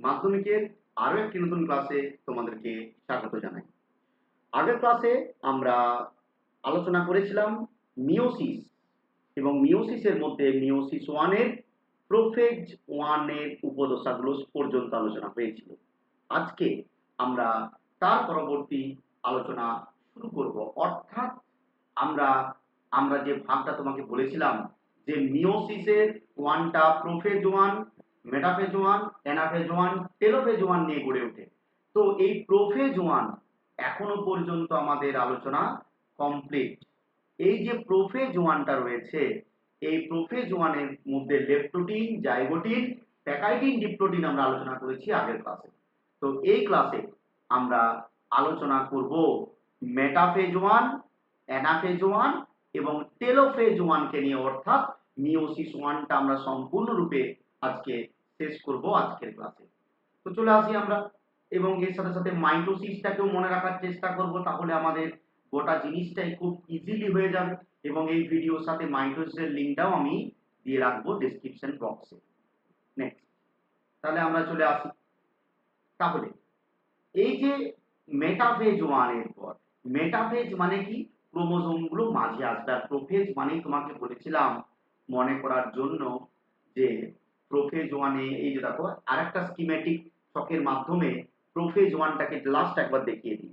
মাধ্যমিকের আরও একটি নতুন ক্লাসে তোমাদেরকে স্বাগত জানাই। আগের ক্লাসে আমরা আলোচনা করেছিলাম মিওসিস এবং মিওসিসের মধ্যে মিওসিস ওয়ানের প্রোফেজ ওয়ানের উপদশাগুলো পর্যন্ত আলোচনা হয়েছিল। আজকে আমরা তার পরবর্তী আলোচনা শুরু করব। অর্থাৎ আমরা আমরা যে ভাগটা তোমাকে বলেছিলাম যে মিওসিসের ওয়ানটা prophase one, metaphase one anaphase one telophase one নিয়ে গড়ে ওঠে। তো এই প্রোফেজ ওয়ান এখনও পর্যন্ত আমাদের আলোচনা কমপ্লিট এই যে প্রোফেজ ওয়ানটা রয়েছে, এই প্রোফেজ ওয়ানের মধ্যে লেপটোটিন, জাইগোটিন, প্যাকাইটিন ডিপ্লোটিন আমরা আলোচনা করেছি আগের ক্লাসে। তো এই ক্লাসে আমরা আলোচনা করব মেটাফেজ ওয়ান অ্যানাফেজ ওয়ান এবং টেলোফেজ ওয়ানকে নিয়ে, অর্থাৎ মিওসিস ওয়ানটা আমরা সম্পূর্ণরূপে আজকে শেষ করব আজকের ক্লাসে তো চলে আসি আমরা, এবং এর সাথে সাথে মাইটোসিসটাকেও মনে রাখার চেষ্টা করব, তাহলে আমাদের গোটা জিনিসটাই খুব ইজিলি হয়ে যাবে, এবং এই ভিডিওর সাথে মাইটোসিসের লিঙ্কটাও আমি দিয়ে রাখব ডেসক্রিপশন বক্সে নেক্সট তাহলে আমরা চলে আসি। তাহলে, এই যে মেটাফেজ ওয়ানের পর মেটাফেজ মানে কি? ক্রোমোজোমগুলো মাঝে আসবে। আর প্রোফেজ মানেই তোমাকে বলেছিলাম মনে করার জন্য যে প্রোফেজ ওয়ানে এই যে দেখো, আরেকটা স্কিমেটিক ছকের মাধ্যমে প্রোফেজ ওয়ানটাকে লাস্ট একবার দেখিয়ে দিই।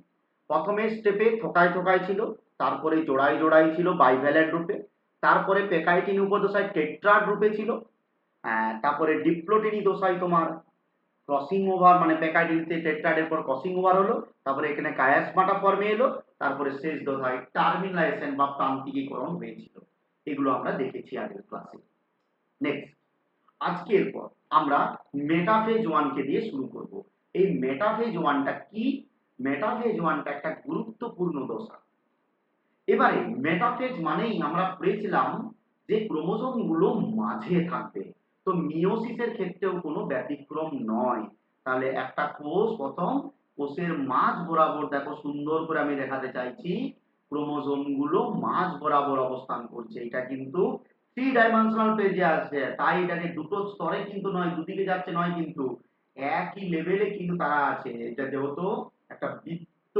প্রথমে স্টেপে থোকায় থোকায় ছিল, তারপরে জোড়ায় জোড়ায় ছিল বাইভ্যালেন্ট রূপে, তারপরে পেকাইটিন উপদশায় টেট্রাড রূপে ছিল তারপরে ডিপ্লোটিনি দশায় তোমার ক্রসিং ওভার মানে পেকাইটিনিতে টেট্রাডের পর ক্রসিং ওভার হলো, তারপরে এখানে কায়াসমাটা ফর্মে এলো, তারপরে শেষ দশায় টার্মিনালাইজেশন বা প্রান্তিকীকরণ হয়েছিল। এগুলো আমরা দেখেছি আগের ক্লাসে নেক্সট আজকের পর আমরা মেটাফেজ ওয়ানকে দিয়ে শুরু করব। এই মেটাফেজ ওয়ানটা কি? মেটাফেজ ওয়ানটা একটা গুরুত্বপূর্ণ দশা। এবারে মেটাফেজ মানেই আমরা পড়েছিলাম যে ক্রোমোজোমগুলো মাঝে থাকবে। তো মিওসিসের ক্ষেত্রেও কোনো ব্যতিক্রম নয়। তাহলে একটা কোষ প্রথম কোষের মাঝ বরাবর, দেখো সুন্দর করে আমি দেখাতে চাইছি ক্রোমোজোমগুলো মাঝ বরাবর অবস্থান করছে। এটা কিন্তু থ্রি ডাইমেনশনাল পেজে আছে তাই এটাকে দুটো স্তরে কিন্তু নয়, দুদিকে যাচ্ছে নয় কিন্তু একই লেভেলে কিন্তু তারা আছে। এটা যেহেতু একটা বৃত্ত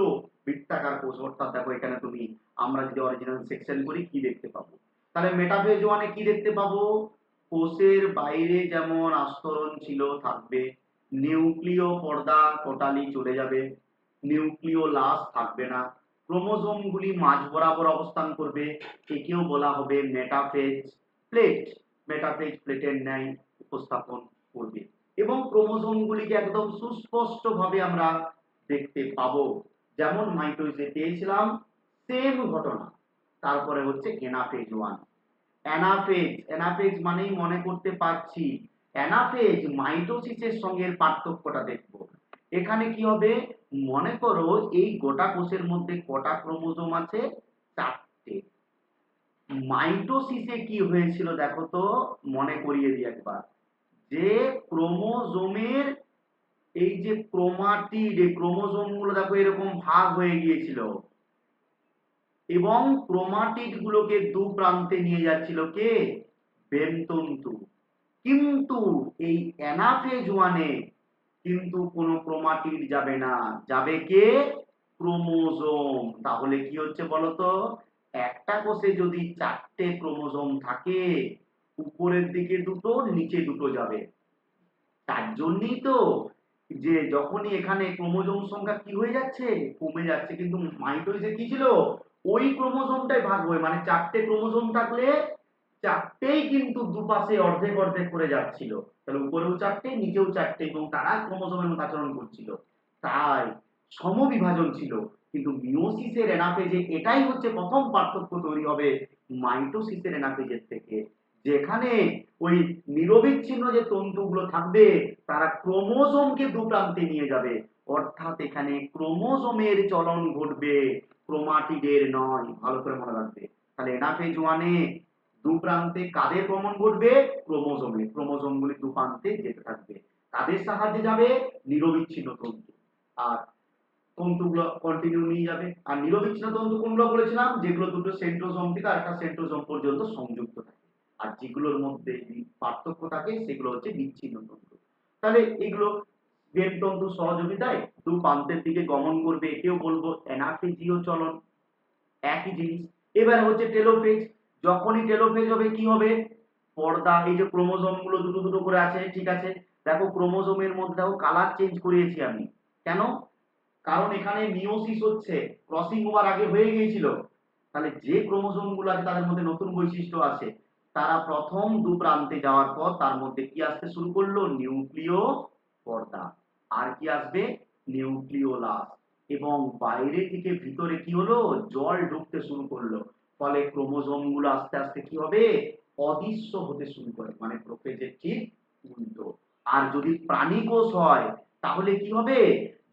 বৃত্তাকার কোষ, অর্থাৎ দেখো এখানে তুমি, আমরা যদি অরিজিনাল সেকশন করি, কি দেখতে পাবো? তাহলে মেটাফেজ ওয়ানে কি দেখতে পাবো? কোষের বাইরে যেমন আস্তরণ ছিল, থাকবে। নিউক্লিয় পর্দা টোটালি চলে যাবে। নিউক্লিয় লাস থাকবে না। ক্রোমোজোমগুলি মাঝ বরাবর অবস্থান করবে। একেও বলা হবে মেটাফেজ প্লেট মেটাফেজ প্লেটের ন্যায় উপস্থাপন করবে। এবং ক্রোমোজোমগুলিকে একদম সুস্পষ্টভাবে আমরা দেখতে পাবো। যেমন মাইটোইজে পেয়েছিলাম সেম ঘটনা। তারপরে হচ্ছে এনাফেজ ওয়ান। অ্যানাফেজ অ্যানাফেজ মানেই মনে করতে পারছি, অ্যানাফেজ মাইটোসিসের সঙ্গে পার্থক্যটা দেখব। এখানে কি হবে? মনে করো এই গোটা কোষের মধ্যে কটা ক্রোমোজোম আছে? চারটে। মাইটোসিসে কি হয়েছিল দেখো তো, মনে করিয়ে দিই একবার। যে ক্রোমোজোমের এই যে ক্রোমাটিড, এই ক্রোমোজোমগুলো দেখো এরকম ভাগ হয়ে গিয়েছিল। এবং ক্রোমাটিড গুলোকে দু প্রান্তে নিয়ে যাচ্ছিল কে? বেমতন্তু। কিন্তু এই অ্যানাফেজ ওয়ানে কিন্তু কোনো ক্রোমাটিড যাবে না। যাবে কে? ক্রোমোজোম। তাহলে কি হচ্ছে বলতো? একটা কোষে যদি চারটে ক্রোমোজোম থাকে, উপরের দিকে দুটো, নিচে দুটো যাবে। তার জন্যই তো যে যখনই এখানে ক্রোমোজোম সংখ্যা কি হয়ে যাচ্ছে? কমে যাচ্ছে। কিন্তু মাইটোইজে কি ছিল? ওই ক্রোমোজোমটাই ভাগ হয়ে। মানে চারটে ক্রোমোজোম থাকলে চারটেই কিন্তু দুপাশে অর্ধেক অর্ধেক করে যাচ্ছিল। তাহলে উপরেও চারটে, নিচেও চারটে, এবং তারা ক্রোমোজোমের মতো আচরণ করছিল। তাই সমবিভাজন ছিল। কিন্তু মিওসিসের এনাফেজে এটাই হচ্ছে প্রথম পার্থক্য তৈরি হবে মাইটোসিসের এনাফেজের থেকে। যেখানে ওই নিরবিচ্ছিন্ন যে তন্তুগুলো থাকবে, তারা ক্রোমোজোমকে দু প্রান্তে নিয়ে যাবে। অর্থাৎ এখানে ক্রোমোজোমের চলন ঘটবে, ক্রোমাটিডের নয়। ভালো করে মনে রাখবে। তাহলে এনাফেজ ওয়ানে দু প্রান্তে কাদের ভ্রমণ ঘটবে? ক্রোমোজোমে। ক্রোমোজোমগুলি দু প্রান্তে যেতে থাকবে। কাদের সাহায্যে যাবে? নিরবিচ্ছিন্ন তন্তু। আর তন্তুগুলো কন্টিনিউ নিয়ে যাবে। আর নিরবিচ্ছিন্ন তন্তু কোনগুলো বলেছিলাম? যেগুলো দুটো সেন্ট্রোজোম থেকে আরেকটা সেন্ট্রোজোম পর্যন্ত সংযুক্ত থাকে। আর যেগুলোর মধ্যে পার্থক্য থাকে, সেগুলো হচ্ছে বিচ্ছিন্ন তন্তু। তাহলে এগুলো বেমতন্তু সহযোগিতায় দু প্রান্তের দিকে গমন করবে, একেও বলব অ্যানাফেজীয় চলন। একই জিনিস। এবার হচ্ছে টেলোফেজ। যখনই টেলোফেজ হবে, কি হবে? পর্দা, এই যে ক্রোমোজোমগুলো দুটো দুটো করে আছে, ঠিক আছে? দেখো ক্রোমোজোমের মধ্যে দেখো কালার চেঞ্জ করিয়েছি আমি। কেন? কারণ এখানে মিওসিস হচ্ছে ক্রসিং ওভার আগে হয়ে গিয়েছিল। তাহলে যে ক্রোমোজোমগুলো আছে তাদের মধ্যে নতুন বৈশিষ্ট্য আছে। তারা প্রথম দু প্রান্তে যাওয়ার পর তার মধ্যে কি আসতে শুরু করল? নিউক্লিয় পর্দা আর কি আসবে? নিউক্লিওলাস। এবং বাইরে থেকে ভিতরে কি হলো? জল ঢুকতে শুরু করল। ফলে ক্রোমোজোমগুলো আস্তে আস্তে কি হবে? অদৃশ্য হতে শুরু করে মানে প্রোফেজের ঠিক উল্টো। আর যদি প্রাণী কোষ হয়, তাহলে কি হবে?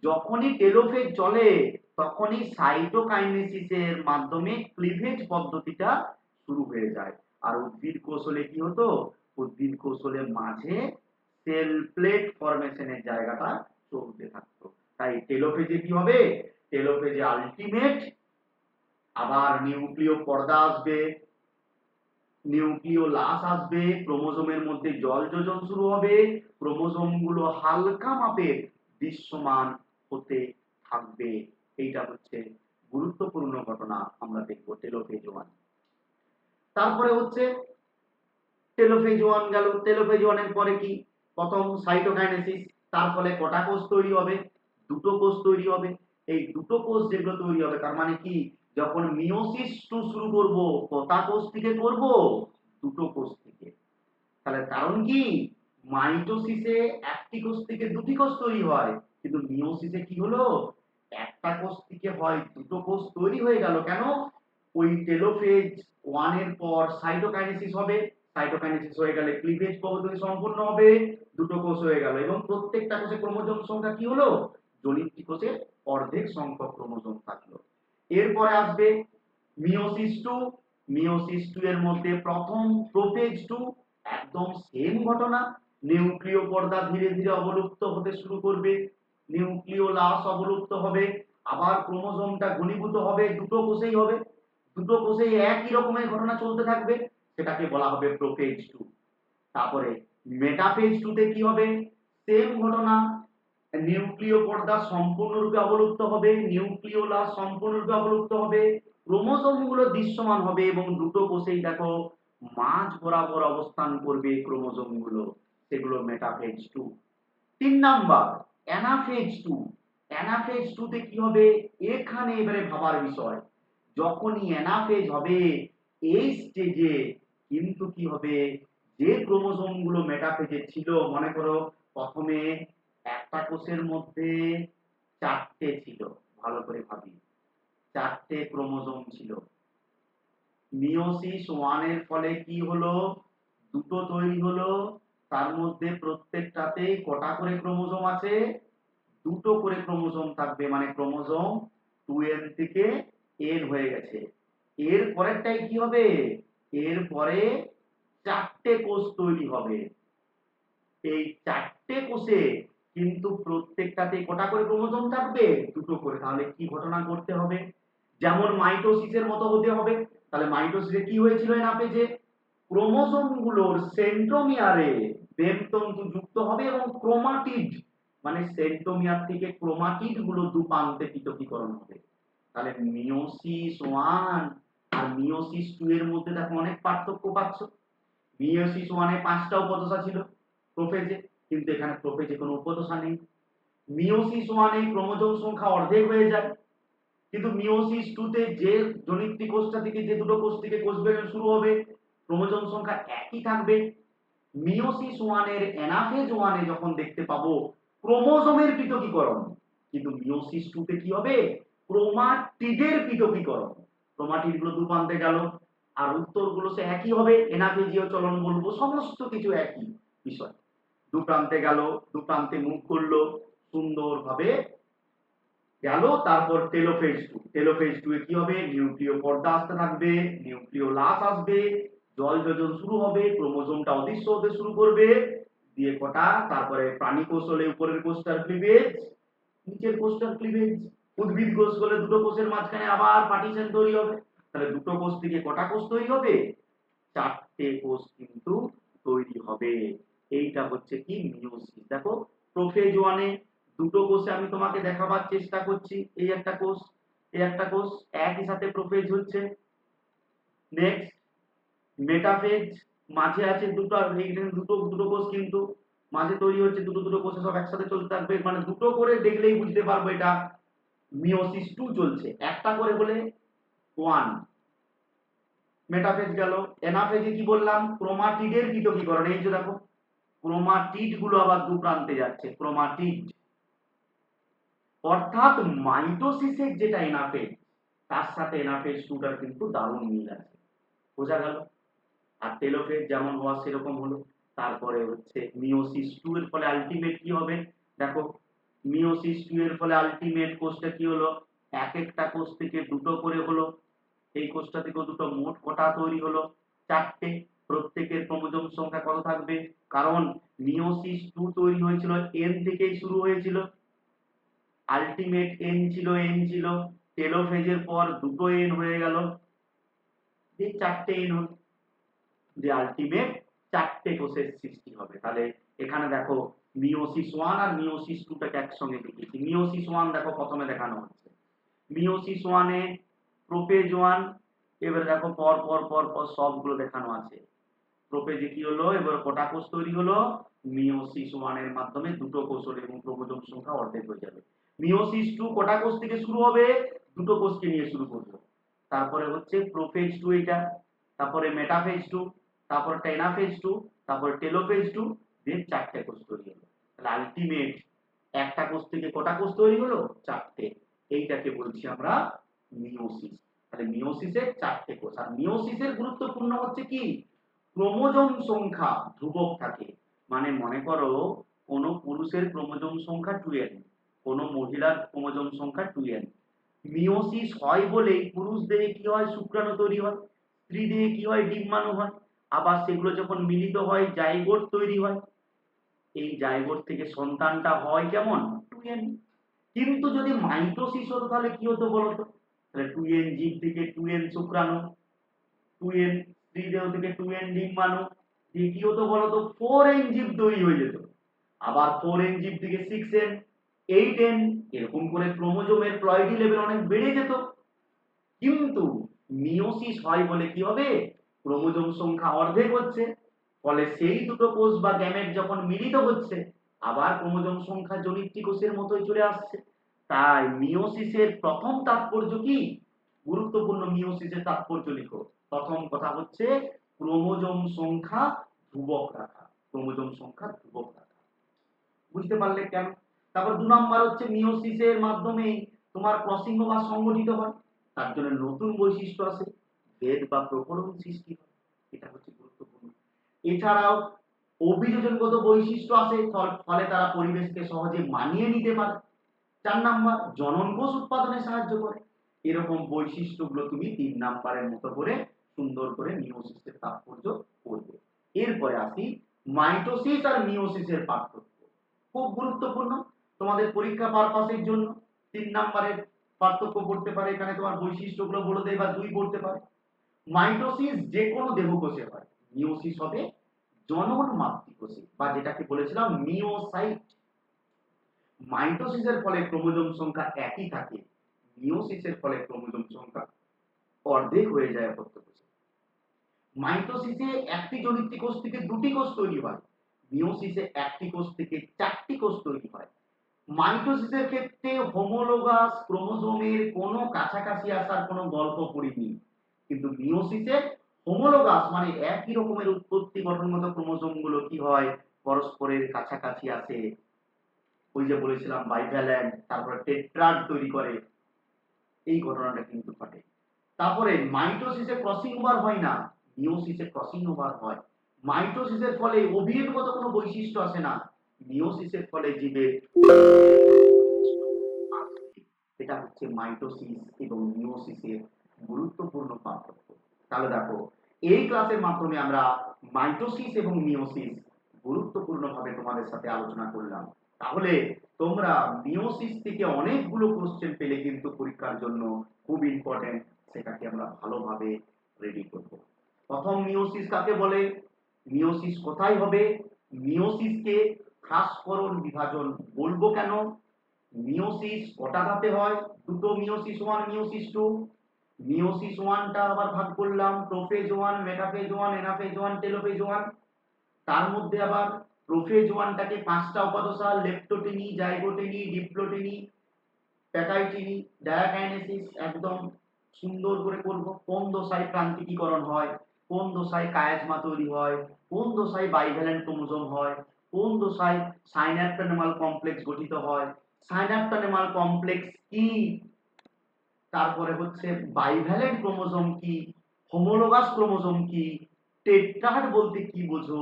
যখনই টেলোফেজ চলে, তখনই সাইটোকাইনেসিসের মাধ্যমে ক্লিভেজ পদ্ধতিটা শুরু হয়ে যায়। আর উদ্ভিদ কোষ হলে কি হতো? উদ্ভিদ হলে মাঝে সেল প্লেট ফরমেশনের জায়গাটা চলতে থাকতো। তাই টেলোফেজে কি হবে? টেলোফেজে আলটিমেট আবার নিউক্লিয় পর্দা আসবে। নিউক্লিয় লাশ আসবে। ক্রোমোজোমের মধ্যে জল যোজন শুরু হবে। ক্রোমোজোমগুলো হালকা মাপের দৃশ্যমান হতে থাকবে। এইটা হচ্ছে গুরুত্বপূর্ণ ঘটনা আমরা দেখব টেলোফেজ ওয়ান তারপরে হচ্ছে টেলোফেজ ওয়ান গেল। টেলোফেজ ওয়ানের পরে কি? প্রথম সাইটোকাইনেসিস, তার ফলে কটা কোষ তৈরি হবে? দুটো কোষ তৈরি হবে। এই দুটো কোষ যেগুলো তৈরি হবে, তার মানে কি? যখন মিওসিস টু শুরু করব, কটা কোষ থেকে করব? দুটো কোষ থেকে। তাহলে কারণ কি? মাইটোসিসে একটি কোষ থেকে দুটি কোষ তৈরি হয়। কিন্তু মিওসিসে কি হলো? একটা কোষ থেকে হয়, দুটো কোষ তৈরি হয়ে গেল কেন? ওই টেলোফেজ ওয়ানের পর সাইটোকাইনেসিস হবে। সাইটোকাইনেসিস হয়ে গেলে ক্লিভেজ পদ্ধতি সম্পূর্ণ হবে, দুটো কোষ হয়ে গেল। এবং প্রত্যেকটা কোষে ক্রোমোজোম সংখ্যা কি হলো? জনিতটি কোষে অর্ধেক সংখ্যক ক্রোমোজোম থাকল। এরপরে আসবে মিওসিস টু মিওসিস টু এর মধ্যে প্রথম প্রোফেজ টু একদম সেম ঘটনা। নিউক্লিয় পর্দা ধীরে ধীরে অবলুপ্ত হতে শুরু করবে। নিউক্লিয় লাশ অবলুপ্ত হবে, আবার ক্রোমোজোমটা ঘনীভূত হবে, দুটো কোষেই হবে, দুটো কোষেই একই রকমের ঘটনা চলতে থাকবে, সেটাকে বলা হবে প্রোফেজ টু। তারপরে মেটাফেজ টুতে কি হবে? সেম ঘটনা নিউক্লিয় পর্দা সম্পূর্ণরূপে অবলুপ্ত হবে, নিউক্লিওলাস সম্পূর্ণরূপে অবলুপ্ত হবে ক্রোমোজোমগুলো দৃশ্যমান হবে, এবং দুটো কোষেই দেখো মাঝ বরাবর অবস্থান করবে ক্রোমোজোমগুলো সেগুলো মেটাফেজ টু। তিন নাম্বার অ্যানাফেজ টু অ্যানাফেজ টুতে কি হবে? এখানে এবারে ভাবার বিষয়। যখনই অ্যানাফেজ হবে, এই স্টেজে কিন্তু কি হবে? যে ক্রোমোজোমগুলো মেটাফেজে ছিল, মনে করো প্রথমে একটা কোষের মধ্যে চারটে ছিল, ভালো করে ভাবি। চারটে ক্রোমোজোম ছিল। মিওসিস ওয়ানের ফলে কি হলো? দুটো তৈরি হলো। তার মধ্যে প্রত্যেকটাতে কটা করে ক্রোমোজোম আছে? দুটো করে ক্রোমোজোম থাকবে মানে ক্রোমোজোম টু এন থেকে এন হয়ে গেছে। এর পরেরটাই কি হবে? এর পরে চারটে কোষ তৈরি হবে। এই চারটে কোষে কিন্তু প্রত্যেকটাতে কটা করে ক্রোমোজোম থাকবে? দুটো করে। তাহলে কি ঘটনা করতে হবে? যেমন মাইটোসিসের মতো হতে হবে। তাহলে মাইটোসিসে কি হয়েছিল না যে? ক্রোমোজোমগুলোর সেন্ট্রোমিয়ারে বেমতন্তু যুক্ত হবে এবং ক্রোমাটিড মানে সেন্টোমিয়ার থেকে ক্রোমাটিডগুলো দু প্রান্তে পৃথকীকরণ হবে। তাহলে মিওসিস ওয়ান আর মিওসিস টু এর মধ্যে দেখো অনেক পার্থক্য পাচ্ছ। মিওসিস ওয়ানে পাঁচটা উপদশা ছিল, প্রোফেজে, কিন্তু এখানে প্রোফেজে কোনো উপদশা নেই। মিওসিস ওয়ানে ক্রোমোজোম সংখ্যা অর্ধেক হয়ে যায়, কিন্তু মিওসিস টুতে যে জনিত্রী কোষটা থেকে, যে দুটো কোষ থেকে কোষ বেরোনো শুরু হবে, ক্রোমোজোম সংখ্যা একই থাকবে। মিওসিস ওয়ানের অ্যানাফেজ ওয়ানে যখন দেখতে পাবো ক্রোমোজোমের পৃথকীকরণ, কিন্তু মিওসিস টুতে কি হবে? ক্রোমাটিডের পৃথকীকরণ। ক্রোমাটিডগুলো দু প্রান্তে গেল, আর উত্তরগুলো সে একই হবে এনাফেজীয় চলন বলব, সমস্ত কিছু একই বিষয়। দু প্রান্তে গেল দু প্রান্তে মুখ করল, সুন্দরভাবে গেল, তারপর টেলোফেজ টু টেলোফেজ টু এ কি হবে? নিউক্লিয় পর্দা আসতে থাকবে, নিউক্লিয় লাশ আসবে জল যোজন শুরু হবে, ক্রোমোজোমটা অদৃশ্য হতে শুরু করবে, দিয়ে কটা, তারপরে প্রাণী কোষ হলে উপরের কোষটার ক্লিভেজ নিচের কোষটার ক্লিভেজ উদ্ভিদ কোষ হলে দুটো কোষের মাঝখানে আবার পার্টিশন তৈরি হবে। তাহলে দুটো কোষ থেকে কটা কোষ তৈরি হবে? চারটে কোষ কিন্তু তৈরি হবে। এইটা হচ্ছে কি? মিওসিস দেখো, প্রোফেজ ওয়ানে দুটো কোষে আমি তোমাকে দেখাবার চেষ্টা করছি। এই একটা কোষ, এই একটা কোষ, একই সাথে প্রোফেজ হচ্ছে। নেক্সট মেটাফেজ মাঝে আছে দুটো দুটো দুটো কোষ কিন্তু মাঝে তৈরি হচ্ছে, দুটো দুটো কোষে সব একসাথে চলতে থাকবে। মানে দুটো করে দেখলেই বুঝতে পারব এটা মিওসিস টু চলছে। একটা করে বলে ওয়ান মেটাফেজ গেল। এনাফেজে কি বললাম? ক্রোমাটিডের পৃথকীকরণ। এই যে দেখো ক্রোমাটিডগুলো আবার দু প্রান্তে যাচ্ছে ক্রোমাটিড অর্থাৎ মাইটোসিসের যেটা এনাফেজ তার সাথে এনাফেজ টুটার কিন্তু দারুণ মিল আছে। বোঝা গেল? আর টেলোফেজ যেমন হওয়া সেরকম হলো। তারপরে হচ্ছে মিওসিস টু এর ফলে আলটিমেট কি হবে? দেখো মিওসিস টু এর ফলে আলটিমেট কোষটা কি হলো? এক একটা কোষ থেকে দুটো করে হলো। এই কোষটা থেকেও দুটো মোট কটা তৈরি হলো? চারটে। প্রত্যেকের ক্রোমোজোম সংখ্যা কত থাকবে? কারণ মিওসিস টু তৈরি হয়েছিল এন থেকেই শুরু হয়েছিল। আলটিমেট এন ছিল এন ছিল। টেলোফেজের পর দুটো এন হয়ে গেল। চারটে এন হলো। যে আলটিমেট চারটে কোষের সৃষ্টি হবে। তাহলে এখানে দেখো মিওসিস ওয়ান আর মিওসিস টুটাকে একসঙ্গে দেখিয়েছি। মিওসিস ওয়ান দেখো প্রথমে দেখানো হচ্ছে। মিওসিস ওয়ানে প্রোপেজ ওয়ান এবারে দেখো পর পর পর পর সবগুলো দেখানো আছে। প্রোপেজে কি হলো? এবার কটা কোষ তৈরি হলো। মিওসিস ওয়ানের মাধ্যমে দুটো কোষ হলো এবং ক্রোমোজোম সংখ্যা অর্ধেক হয়ে যাবে। মিওসিস টু কটা কোষ থেকে শুরু হবে, দুটো কোষকে নিয়ে শুরু করব। তারপরে হচ্ছে প্রোফেজ টু এটা তারপরে মেটাফেজ টু তারপর টেনাফেজ টু তারপর টেলোফেজ টু দিয়ে চারটে কোষ তৈরি হলো। তাহলে আলটিমেট একটা কোষ থেকে কটা কোষ তৈরি হলো? চারটে। এইটাকে বলছি আমরা মিওসিস তাহলে মিওসিসের চারটে কোষ আর মিওসিসের গুরুত্বপূর্ণ হচ্ছে কি? ক্রোমোজোম সংখ্যা ধ্রুবক থাকে। মানে মনে করো, কোন পুরুষের ক্রোমোজোম সংখ্যা টুয়েলভ কোন মহিলার ক্রোমোজোম সংখ্যা টুয়েলভ মিওসিস হয় বলেই পুরুষ দেহে কি হয়? শুক্রাণু তৈরি হয়। স্ত্রী দেহে কি হয়? ডিম্বাণু হয়। আবার সেগুলো যখন মিলিত হয়, জাইগোট তৈরি হয়। এই জাইগোট থেকে সন্তানটা হয় কেমন? টুয়েন কিন্তু যদি মাইটোসিস হতো তাহলে কি হতো বলতো? তাহলে টুয়েন জীব থেকে টুয়েন শুক্রাণু টুয়েন স্ত্রী দেহ থেকে টুয়েন ডিম্বাণু দিয়ে কি হতো বলতো? ফোর এন জীব তৈরি হয়ে যেত। আবার ফোর এন জীব থেকে সিক্স এন, এইট এন, এরকম করে ক্রোমোজোমের প্লয়েডি লেভেল অনেক বেড়ে যেত। কিন্তু মিওসিস হয় বলে কি হবে? ক্রোমোজোম সংখ্যা অর্ধেক হচ্ছে, ফলে সেই দুটো কোষ বা গ্যামেট যখন মিলিত হচ্ছে, আবার ক্রোমোজোম সংখ্যা জনিত্রী কোষের মতোই চলে আসছে। তাই মিওসিসের প্রথম তাৎপর্য কি? গুরুত্বপূর্ণ মিওসিসের তাৎপর্য লিখো। প্রথম কথা হচ্ছে ক্রোমোজোম সংখ্যা ধ্রুবক রাখা, ক্রোমোজোম সংখ্যা ধ্রুবক রাখা। বুঝতে পারলে কেন? তারপর দু নম্বর হচ্ছে মিওসিসের মাধ্যমে তোমার ক্রসিং বা সংগঠিত হয়, তার জন্য নতুন বৈশিষ্ট্য আছে। ভেদ বা প্রকরণ সৃষ্টি হয়। এটা হচ্ছে গুরুত্বপূর্ণ। এছাড়াও অভিযোজনগত বৈশিষ্ট্য আছে, ফল- তারা পরিবেশকে সহজে মানিয়ে নিতে পারে। চার নাম্বার, জনন কোষ উৎপাদনে সাহায্য করে। এরকম বৈশিষ্ট্যগুলো তুমি তিন নাম্বারের মতো করে, সুন্দর করে মিওসিসের তাৎপর্য করবে এরপরে আসি, মাইটোসিস আর মিওসিসের পার্থক্য। খুব গুরুত্বপূর্ণ। তোমাদের পরীক্ষা পারপাসের জন্য তিন নাম্বারের পার্থক্য পড়তে পারে। এখানে তোমার বৈশিষ্ট্যগুলো বলে দেয় বা দুই পড়তে পারে। মাইটোসিস যে কোনো দেহকোষে হয়। মিওসিস হবে জনন মাতৃকোষে বা যেটাকে বলেছিলাম মিওসাইট মাইটোসিসের ফলে ক্রোমোজোম সংখ্যা একই থাকে মিওসিসের ফলে ক্রোমোজোম সংখ্যা অর্ধেক হয়ে যায় প্রত্যেকোষে মাইটোসিসে একটি জনিত্রী কোষ থেকে দুটি কোষ তৈরি হয় মিওসিসে একটি কোষ থেকে চারটি কোষ তৈরি হয়। মাইটোসিসের ক্ষেত্রে হোমোলোগাস ক্রোমোজোমের কোনো কাছাকাছি আসার কোনো গল্প পড়িনি। কিন্তু মিওসিসে হোমোলোগাস মানে একই রকমের উৎপত্তি গঠনগত ক্রোমোজোমগুলো কি হয়? পরস্পরের কাছাকাছি আসে। ওই যে বলেছিলাম বাইভ্যালেন্ট তারপরে টেট্রাড তৈরি করে। এই ঘটনাটা কিন্তু ঘটে। তারপরে মাইটোসিসে ক্রসিং ওভার হয় না। মিওসিসে ক্রসিং ওভার হয়। মাইটোসিসের ফলে অভিযোগগত কোনো বৈশিষ্ট্য আসে না। মিওসিসের ফলে জীবের এটা হচ্ছে মাইটোসিস এবং মিওসিসের গুরুত্বপূর্ণ পার্থক্য। তাহলে দেখো, এই ক্লাসের মাধ্যমে আমরা মাইটোসিস এবং মিওসিস গুরুত্বপূর্ণভাবে তোমাদের সাথে আলোচনা করলাম। তাহলে তোমরা মিওসিস থেকে অনেকগুলো কোশ্চেন পেলে কিন্তু পরীক্ষার জন্য খুব ইম্পর্টেন্ট সেটাকে আমরা ভালোভাবে রেডি করব। প্রথম মিওসিস কাকে বলে? মিওসিস কোথায় হবে? মিওসিসকে খাসকরণ বিভাজন বলব কেন? মিওসিস কটা ধাপে হয়? দুটো meiosis one meiosis two meiosis ওয়ানটা আবার ভাগ করলাম prophase one metaphase one anaphase one telophase one তার মধ্যে আবার প্রোফেজ ওয়ানটাকে পাঁচটা উপাদশা লেপ্টোটেনি, জাইগোটেনি, ডিপ্লোটেনি প্যাকাইটিনি ডায়াকাইনেসিস, একদম সুন্দর করে করব। কোন দশায় প্রান্তিকীকরণ হয়? কোন দশায় কায়াজমা তৈরি হয়? কোন দশায় বাইভ্যালেন্ট ক্রোমোজোম হয়? কোন দশায় সাইন্যাপটানেমাল কমপ্লেক্স গঠিত হয়? সাইন্যাপটানেমাল কমপ্লেক্স কি? তারপরে হচ্ছে বাইভ্যালেন্ট ক্রোমোজোম কি হোমোলোগাস ক্রোমোজোম কি টেট্রাহার্ড বলতে কি বোঝো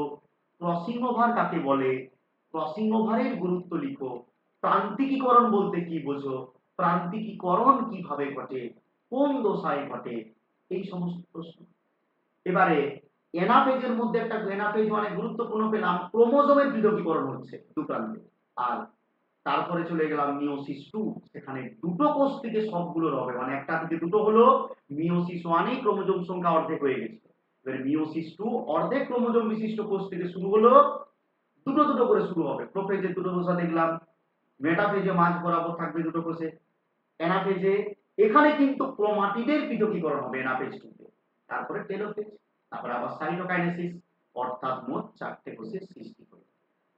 ক্রসিং ওভার কাকে বলে ক্রসিং ওভারের গুরুত্ব লিখো, প্রান্তিকীকরণ বলতে কি বোঝো, প্রান্তিকীকরণ কীভাবে ঘটে, কোন দশায় ঘটে, এই সমস্ত প্রশ্ন। এবারে এনাফেজের মধ্যে একটা, এনাফেজ অনেক গুরুত্বপূর্ণ পেলাম, ক্রোমোজোমের পৃথকীকরণ হচ্ছে দু প্রান্তে। আর তারপরে চলে গেলাম মিওসিস টু, সেখানে দুটো কোষ থেকে সবগুলোর হবে মানে একটা থেকে দুটো হলো মিওসিস ওয়ানে ক্রোমোজোম সংখ্যা অর্ধেক হয়ে গেছে। এবারে মিওসিস টু অর্ধেক ক্রোমোজোম বিশিষ্ট কোষ থেকে শুরু হলো, দুটো দুটো করে শুরু হবে। প্রোফেজে দুটো দশা দেখলাম, মেটাফেজে মাঝ বরাবর থাকবে দুটো কোষে, অ্যানাফেজে, এখানে কিন্তু ক্রোমাটিডের পৃথকীকরণ হবে অ্যানাফেজ টুতে তারপরে টেলোফেজ, তারপরে আবার সাইটোকাইনেসিস অর্থাৎ মোট চারটে কোষের সৃষ্টি হবে।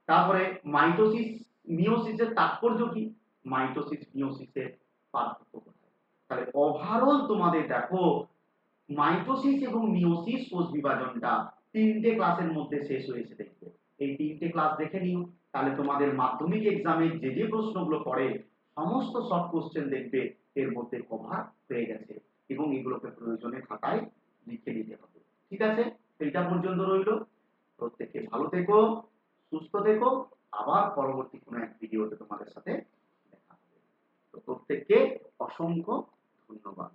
তারপরে মাইটোসিস মিওসিসের তাৎপর্য কি? মাইটোসিস মিওসিসের পার্থক্য তাহলে ওভারঅল তোমাদের দেখো মাইটোসিস এবং কোষ বিভাজনটা তিনটে ক্লাসের মধ্যে শেষ হয়েছে দেখবে এই তিনটে ক্লাস দেখে নিও। তাহলে তোমাদের মাধ্যমিক এক্সামে যে যে প্রশ্নগুলো পড়ে, সমস্ত শর্ট কোশ্চেন দেখবে, এর মধ্যে কভার হয়ে গেছে এবং এগুলোকে প্রয়োজনে খাতায় লিখে নিতে হবে। ঠিক আছে? সেইটা পর্যন্ত রইল। প্রত্যেকে ভালো থেকো, সুস্থ থেকো। আবার পরবর্তী কোনো এক ভিডিওতে তোমাদের সাথে তো প্রত্যেককে অসংখ্য ধন্যবাদ।